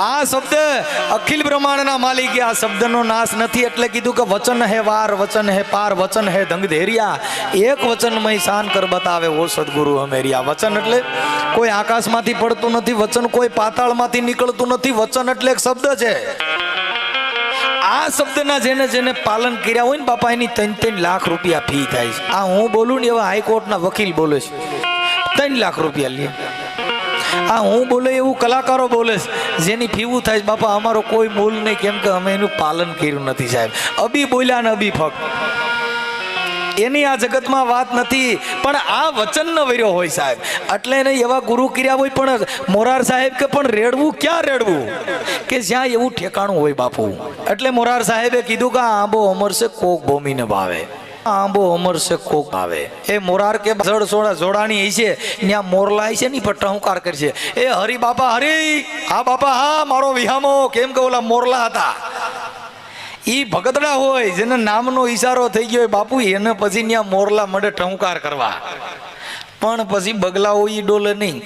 આ શબ્દ અખિલ બ્રહ્માંડના માલિકે આ શબ્દનો નાશ નથી એટલે કીધું કે વચન હે વાર, વચન હે પાર, વચન હે ધંગ ધેરિયા એક વચનમય શાન કર બતાવે ઓ સદગુરુ અમેરિયા. વચન એટલે કોઈ આકાશમાંથી પડતું નથી, વચન કોઈ પાતાળમાંથી નીકળતું નથી, વચન એટલે એક શબ્દ છે. આ શબ્દના જેને જેને પાલન કર્યા હોય ને બાપા, એની ત્રણ ત્રણ લાખ રૂપિયા ફી થાય છે. આ હું બોલું ને એવા હાઈકોર્ટના વકીલ બોલે છે. ત્રણ લાખ રૂપિયા લે. આ હું બોલે એવું કલાકારો બોલે જેની ફીવું થાય બાપા, અમારો કોઈ મૂલ નહીં. કેમ કે અમે એનું પાલન કર્યું નથી સાહેબ. અબી બોલ્યા ને અબી ફક્ત. એની આ જગતમાં વાત નથી, પણ આ વચન ન વર્યો હોય સાહેબ. એટલે એને એવા ગુરુ કર્યા હોય પણ મોરાર સાહેબ કે પણ રેડવું, ક્યાં રેડવું? કે જ્યાં એવું ઠેકાણું હોય બાપુ. એટલે મોરાર સાહેબે કીધું કે આંબો અમર છે, કોક ભૂમિને ભાવે. આંબો અમર છે, કોક ભાવે એ મોરાર કે જળ સોડા જોડાણી છે ત્યાં મોરલા છે ની પણ ટહુકાર કરશે. એ હરી બાપા, હરી! હા બાપા, હા, મારો વિહામો. કેમ કે ઓલા મોરલા હતા. ઈ ભગતડા હોય, જેને નામનો ઈશારો થઈ ગયો હોય બાપુ, એને પછી ત્યાં મોરલા મળે ટહુકાર કરવા. પણ પછી બગલાઓ ઈ ડોલે નહીં.